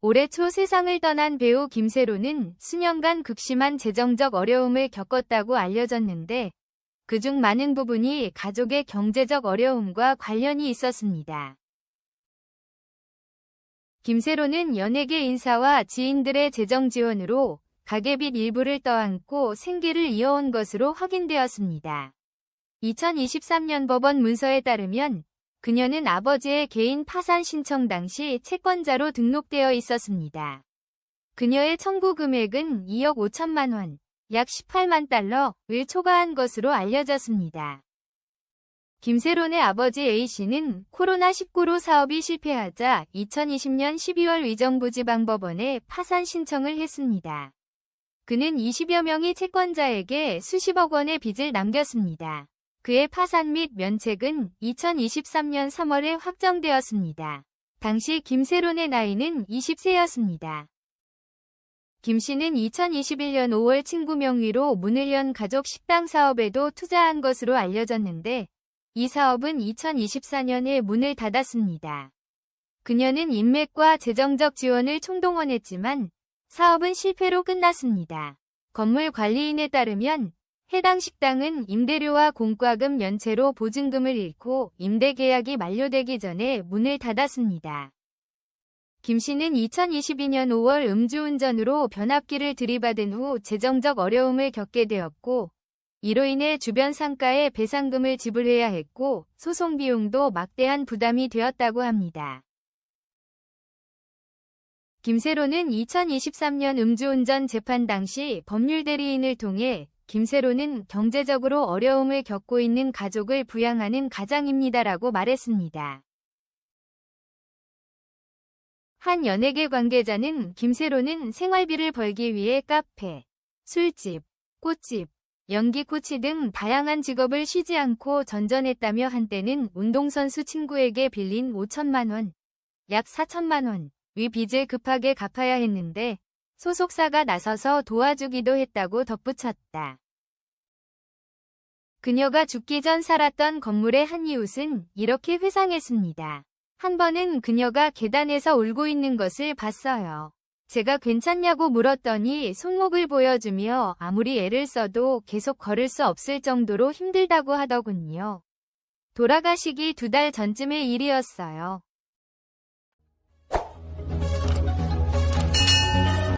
올해 초 세상을 떠난 배우 김세로는 수년간 극심한 재정적 어려움을 겪었다고 알려졌는데 그중 많은 부분이 가족의 경제적 어려움과 관련이 있었습니다. 김세로는 연예계 인사와 지인들의 재정 지원으로 가계빚 일부를 떠안고 생계를 이어온 것으로 확인되었습니다. 2023년 법원 문서에 따르면 그녀는 아버지의 개인 파산 신청 당시 채권자로 등록되어 있었습니다. 그녀의 청구 금액은 2억 5천만 원, 약 18만 달러를 초과한 것으로 알려졌습니다. 김세론의 아버지 A씨는 코로나19로 사업이 실패하자 2020년 12월 의정부지방법원에 파산 신청을 했습니다. 그는 20여 명의 채권자에게 수십억 원의 빚을 남겼습니다. 그의 파산 및 면책은 2023년 3월에 확정되었습니다. 당시 김세론의 나이는 20세였습니다. 김 씨는 2021년 5월 친구 명의로 문을 연 가족 식당 사업에도 투자한 것으로 알려졌는데 이 사업은 2024년에 문을 닫았습니다. 그녀는 인맥과 재정적 지원을 총동원했지만 사업은 실패로 끝났습니다. 건물 관리인에 따르면 해당 식당은 임대료와 공과금 연체로 보증금을 잃고 임대 계약이 만료되기 전에 문을 닫았습니다. 김 씨는 2022년 5월 음주운전으로 변압기를 들이받은 후 재정적 어려움을 겪게 되었고 이로 인해 주변 상가에 배상금을 지불해야 했고 소송 비용도 막대한 부담이 되었다고 합니다. 김세로는 2023년 음주운전 재판 당시 법률 대리인을 통해 김세로는 경제적으로 어려움을 겪고 있는 가족을 부양하는 가장입니다라고 말했습니다. 한 연예계 관계자는 김세로는 생활비를 벌기 위해 카페, 술집, 꽃집, 연기 코치 등 다양한 직업을 쉬지 않고 전전했다며 한때는 운동선수 친구에게 빌린 5천만 원, 약 4천만 원, 위 빚을 급하게 갚아야 했는데 소속사가 나서서 도와주기도 했다고 덧붙였다. 그녀가 죽기 전 살았던 건물의 한 이웃은 이렇게 회상했습니다. 한 번은 그녀가 계단에서 울고 있는 것을 봤어요. 제가 괜찮냐고 물었더니 손목을 보여주며 아무리 애를 써도 계속 걸을 수 없을 정도로 힘들다고 하더군요. 돌아가시기 두 달 전쯤의 일이었어요.